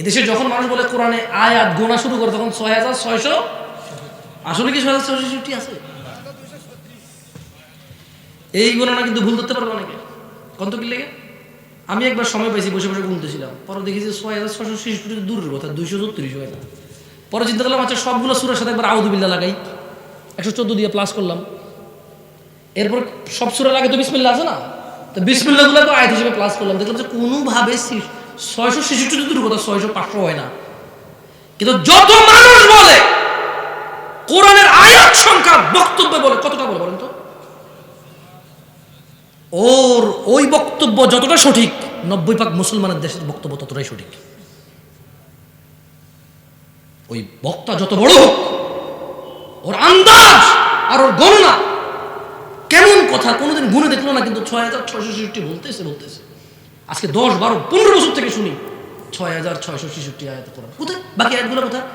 এদেশে যখন মানুষ বলে কোরআনে আয়াত গোনা শুরু করে, তখন ছয় হাজার ছয়শো আসলে কি ছয় হাজার ছয়শো ছেষট্টি আছে? এই গণনা কিন্তু ভুল ধরতে পারবে অনেকে। কত কি লেগে? আমি একবার সময় পাইছি, বসে বসে গুনতেছিলাম পরে দেখি যে ছয় হাজার ছশো ছেষট্টি দূরের কথা, দুইশো চৌত্রিশ হয় না পরে চিন্তা করলাম আচ্ছা সবগুলো সুরের সাথে একবার আউদুবিল্লা লাগাই। একশো চোদ্দ দিয়ে প্লাস করলাম। এরপর সব সুরের আগে তো বিসমিল্লা আছে না? তো বিসমিল্লা গুলো তো আয়াত হিসেবে প্লাস করলাম। দেখলাম যে কোনোভাবে ছয়শো ছেষট্টি দূর কথা, ছয়শো পাঁচশো হয় না। কিন্তু যত মানুষ বলে, কোরআনের আয়াত সংখ্যা বক্তব্য বলে, কতটা বলে বলেন তো? ওর ওই বক্তব্য যতটা সঠিক, নব্বই ভাগ মুসলমানের দেশের বক্তব্য ততটাই সঠিক। ওই বক্তা যত বড় হোক, ওর আন্দাজ আর ওর গণনা, কেমন কথা, কোনোদিন গুনে দেখল না, কিন্তু ছয় হাজার ছয়শো ছেষট্টি বলতেছে বলতেছে। আজকে দশ বারো পনেরো বছর থেকে শুনি। ছয় হাজার ছয়শো ছেষট্টি আয়াত কোথায়? বাকি আয়াতগুলো কোথায়?